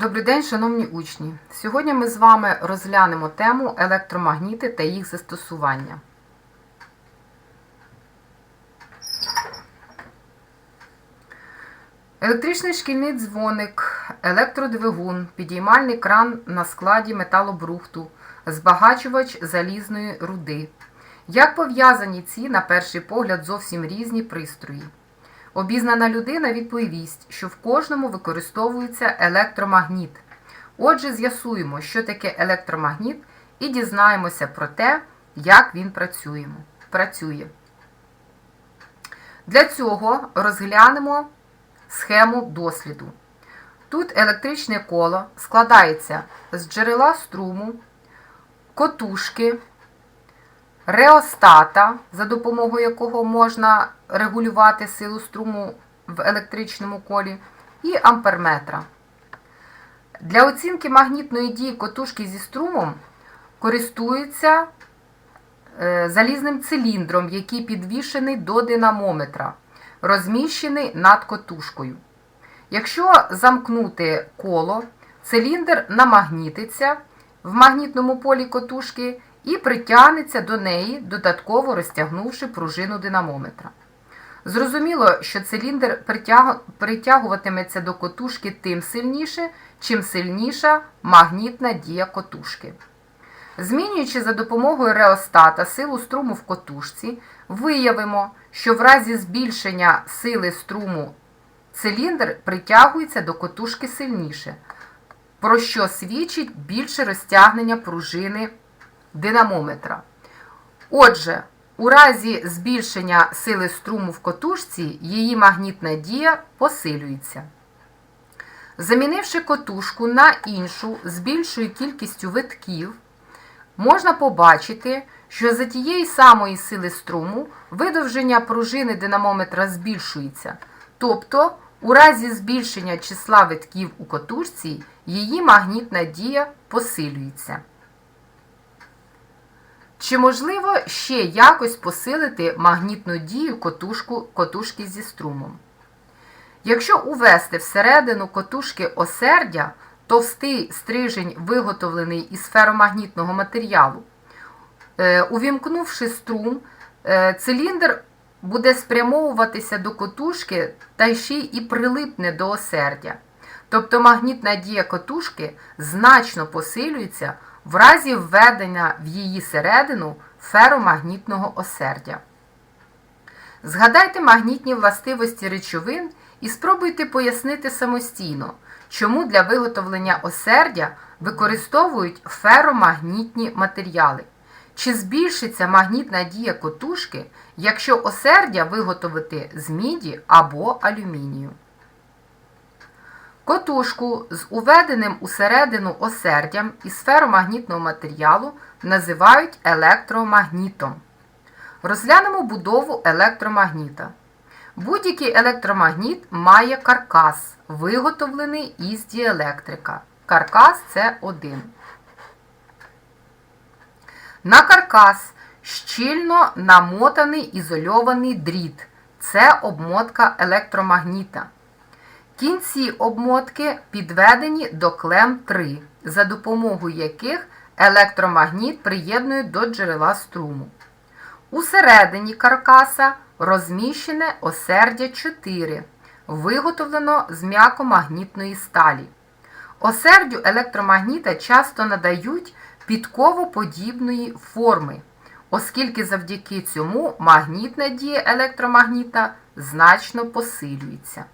Добрий день, шановні учні! Сьогодні ми з вами розглянемо тему електромагніти та їх застосування. Електричний шкільний дзвоник, електродвигун, підіймальний кран на складі металобрухту, збагачувач залізної руди. Як пов'язані ці, на перший погляд, зовсім різні пристрої? Обізнана людина відповість, що в кожному використовується електромагніт. Отже, з'ясуємо, що таке електромагніт, і дізнаємося про те, як він працює. Для цього розглянемо схему досліду. Тут електричне коло складається з джерела струму, котушки, реостата, за допомогою якого можна регулювати силу струму в електричному колі, і амперметра. Для оцінки магнітної дії котушки зі струмом користуються е, залізним циліндром, який підвішений до динамометра, розміщений над котушкою. Якщо замкнути коло, циліндр намагнітиться в магнітному полі котушки і притягнеться до неї, додатково розтягнувши пружину динамометра. Зрозуміло, що циліндр притягуватиметься до котушки тим сильніше, чим сильніша магнітна дія котушки. Змінюючи за допомогою реостата силу струму в котушці, виявимо, що в разі збільшення сили струму циліндр притягується до котушки сильніше, про що свідчить більше розтягнення пружини динамометра. Отже, у разі збільшення сили струму в котушці, її магнітна дія посилюється. Замінивши котушку на іншу з більшою кількістю витків, можна побачити, що за тієї самої сили струму видовження пружини динамометра збільшується. Тобто, у разі збільшення числа витків у котушці, її магнітна дія посилюється. Чи можливо ще якось посилити магнітну дію котушку, котушки зі струмом? Якщо увести всередину котушки осердя, товстий стрижень, виготовлений із феромагнітного матеріалу, е, увімкнувши струм, е, циліндр буде спрямовуватися до котушки та ще й прилипне до осердя. Тобто магнітна дія котушки значно посилюється в разі введення в її середину феромагнітного осердя. Згадайте магнітні властивості речовин і спробуйте пояснити самостійно, чому для виготовлення осердя використовують феромагнітні матеріали. Чи збільшиться магнітна дія котушки, якщо осердя виготовити з міді або алюмінію? Котушку з уведеним усередину осердям із феромагнітного матеріалу називають електромагнітом. Розглянемо будову електромагніта. Будь-який електромагніт має каркас, виготовлений із діелектрика. Каркас це 1. На каркас щільно намотаний ізольований дріт. Це обмотка електромагніта. Кінці обмотки підведені до клем 3, за допомогою яких електромагніт приєднують до джерела струму. Усередині каркаса розміщене осердя 4, виготовлено з м'якомагнітної сталі. Осердю електромагніта часто надають підковоподібної форми, оскільки завдяки цьому магнітна дія електромагніта значно посилюється.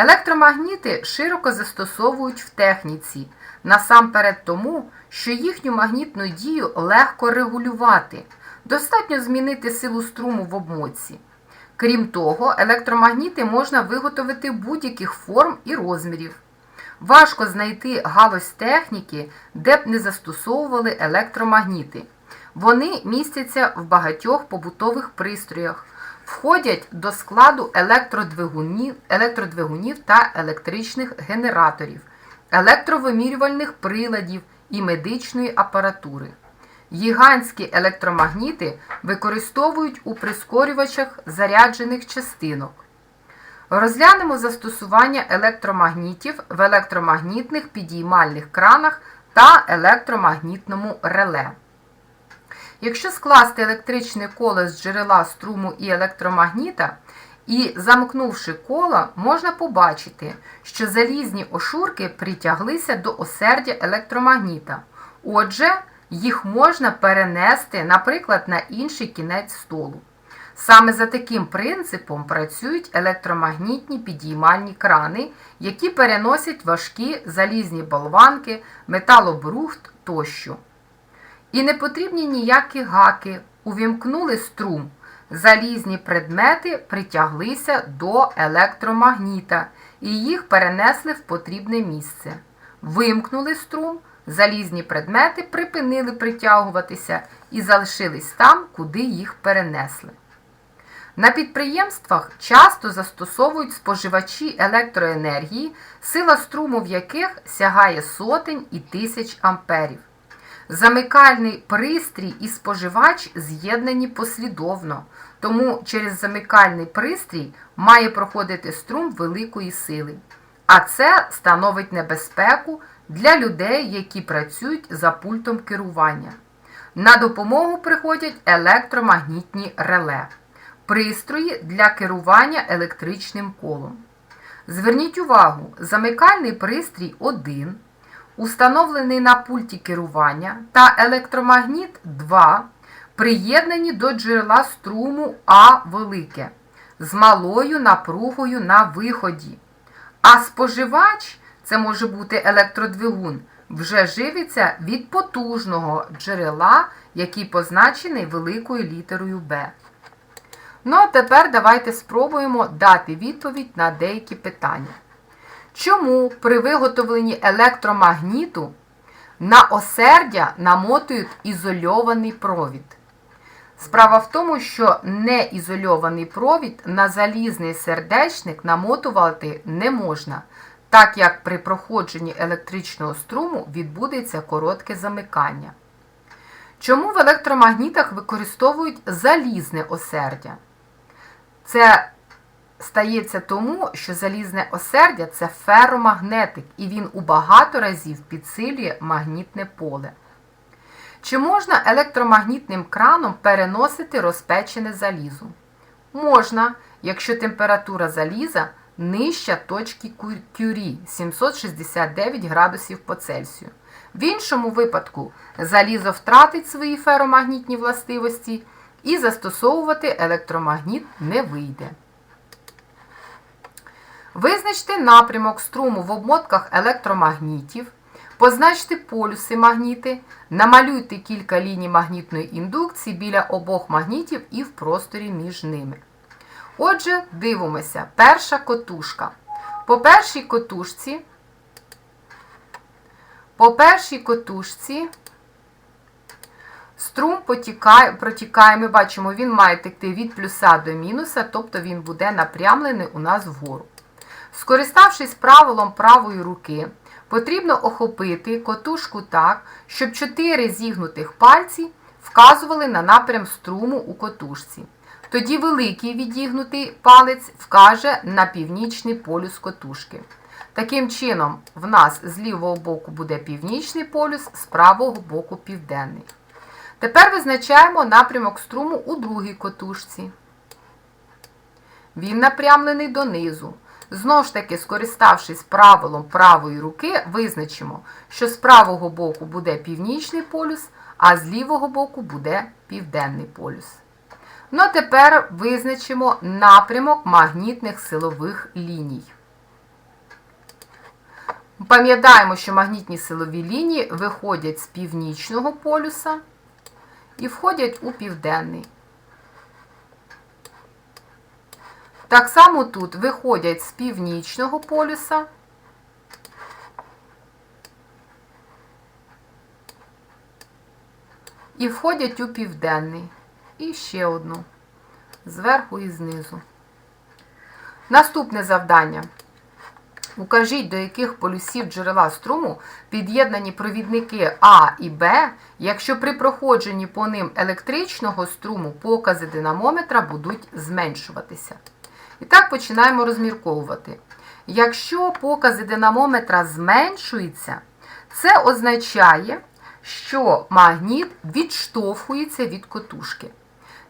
Електромагніти широко застосовують в техніці, насамперед тому, що їхню магнітну дію легко регулювати. Достатньо змінити силу струму в обмотці. Крім того, електромагніти можна виготовити будь-яких форм і розмірів. Важко знайти галузь техніки, де б не застосовували електромагніти. Вони містяться в багатьох побутових пристроях, входять до складу електродвигунів, електродвигунів та електричних генераторів, електровимірювальних приладів і медичної апаратури. Гігантські електромагніти використовують у прискорювачах заряджених частинок. Розглянемо застосування електромагнітів в електромагнітних підіймальних кранах та електромагнітному реле. Якщо скласти електричне коло з джерела струму і електромагніта, і замкнувши коло, можна побачити, що залізні ошурки притяглися до осердя електромагніта. Отже, їх можна перенести, наприклад, на інший кінець столу. Саме за таким принципом працюють електромагнітні підіймальні крани, які переносять важкі залізні болванки, металобрухт тощо. І не потрібні ніякі гаки, увімкнули струм. Залізні предмети притяглися до електромагніта і їх перенесли в потрібне місце. Вимкнули струм, залізні предмети припинили притягуватися і залишились там, куди їх перенесли. На підприємствах часто застосовують споживачі електроенергії, сила струму в яких сягає сотень і тисяч амперів. Замикальний пристрій і споживач з'єднані послідовно, тому через замикальний пристрій має проходити струм великої сили. А це становить небезпеку для людей, які працюють за пультом керування. На допомогу приходять електромагнітні реле, пристрої для керування електричним колом. Зверніть увагу, замикальний пристрій 1 установлений на пульті керування, та електромагніт 2 приєднані до джерела струму А велике з малою напругою на виході. А споживач, це може бути електродвигун, вже живиться від потужного джерела, який позначений великою літерою Б. Ну а тепер давайте спробуємо дати відповідь на деякі питання. Чому при виготовленні електромагніту на осердя намотують ізольований провід? Справа в тому, що неізольований провід на залізний сердечник намотувати не можна, так як при проходженні електричного струму відбудеться коротке замикання. Чому в електромагнітах використовують залізне осердя? Це стається тому, що залізне осердя це феромагнетик, і він у багато разів підсилює магнітне поле. Чи можна електромагнітним краном переносити розпечене залізо? Можна, якщо температура заліза нижча точки кюрі 769 градусів по Цельсію. В іншому випадку залізо втратить свої феромагнітні властивості і застосовувати електромагніт не вийде. Визначте напрямок струму в обмотках електромагнітів, позначте полюси магніти, намалюйте кілька ліній магнітної індукції біля обох магнітів і в просторі між ними. Отже, дивимося, перша котушка. По першій котушці, по першій котушці струм потікає, протікає, ми бачимо, він має текти від плюса до мінуса, тобто він буде напрямлений у нас вгору. Скориставшись правилом правої руки, потрібно охопити котушку так, щоб чотири зігнутих пальці вказували на напрям струму у котушці. Тоді великий відігнутий палець вкаже на північний полюс котушки. Таким чином, в нас з лівого боку буде північний полюс, з правого боку південний. Тепер визначаємо напрямок струму у другій котушці. Він напрямлений донизу. Знову ж таки, скориставшись правилом правої руки, визначимо, що з правого боку буде північний полюс, а з лівого боку буде південний полюс. Ну а тепер визначимо напрямок магнітних силових ліній. Пам'ятаємо, що магнітні силові лінії виходять з північного полюса і входять у південний. Так само тут виходять з північного полюса і входять у південний. І ще одну зверху і знизу. Наступне завдання. Укажіть, до яких полюсів джерела струму під'єднані провідники А і Б, якщо при проходженні по ним електричного струму покази динамометра будуть зменшуватися. І так починаємо розмірковувати. Якщо покази динамометра зменшуються, це означає, що магніт відштовхується від котушки.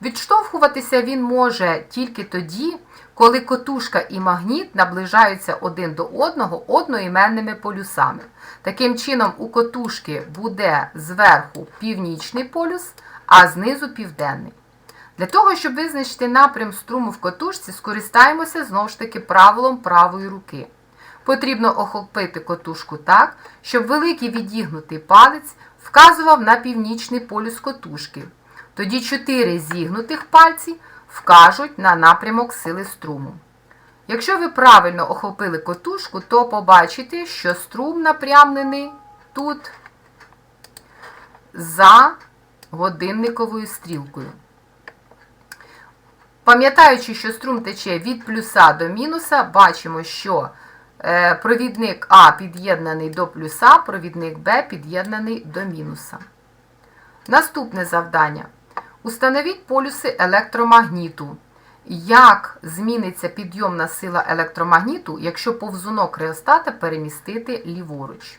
Відштовхуватися він може тільки тоді, коли котушка і магніт наближаються один до одного одноіменними полюсами. Таким чином, у котушки буде зверху північний полюс, а знизу південний. Для того, щоб визначити напрям струму в котушці, скористаємося знову ж таки правилом правої руки. Потрібно охопити котушку так, щоб великий відігнутий палець вказував на північний полюс котушки. Тоді чотири зігнутих пальці вкажуть на напрямок сили струму. Якщо ви правильно охопили котушку, то побачите, що струм напрямлений тут за годинниковою стрілкою. Пам'ятаючи, що струм тече від плюса до мінуса, бачимо, що е, провідник А під'єднаний до плюса, провідник Б під'єднаний до мінуса. Наступне завдання. Установіть полюси електромагніту. Як зміниться підйомна сила електромагніту, якщо повзунок реостата перемістити ліворуч?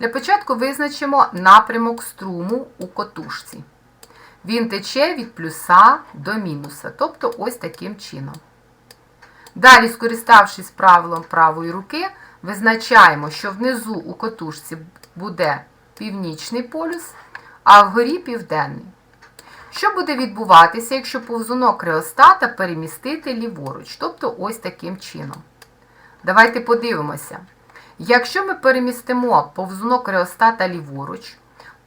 Для початку визначимо напрямок струму у котушці. Він тече від плюса до мінуса, тобто ось таким чином. Далі, скориставшись правилом правої руки, визначаємо, що внизу у котушці буде північний полюс, а вгорі південний. Що буде відбуватися, якщо повзунок реостата перемістити ліворуч, тобто ось таким чином? Давайте подивимося. Якщо ми перемістимо повзунок реостата ліворуч,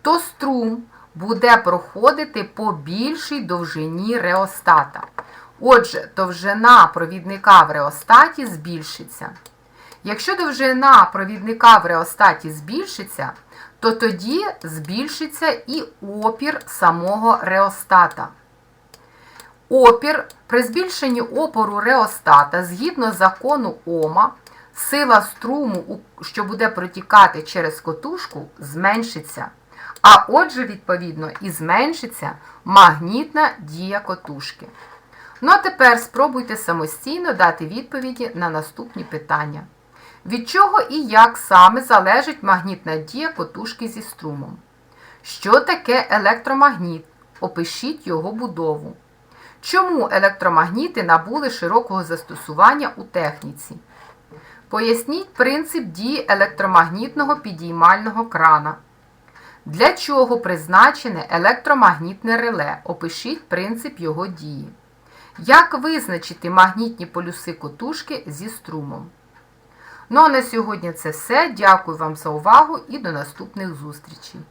то струм буде проходити по більшій довжині реостата. Отже, довжина провідника в реостаті збільшиться. Якщо довжина провідника в реостаті збільшиться, то тоді збільшиться і опір самого реостата. Опір при збільшенні опору реостата згідно закону Ома, сила струму, що буде протікати через котушку, зменшиться. А отже, відповідно, і зменшиться магнітна дія котушки. Ну а тепер спробуйте самостійно дати відповіді на наступні питання. Від чого і як саме залежить магнітна дія котушки зі струмом? Що таке електромагніт? Опишіть його будову. Чому електромагніти набули широкого застосування у техніці? Поясніть принцип дії електромагнітного підіймального крана. Для чого призначене електромагнітне реле? Опишіть принцип його дії. Як визначити магнітні полюси котушки зі струмом? Ну а на сьогодні це все. Дякую вам за увагу і до наступних зустрічей.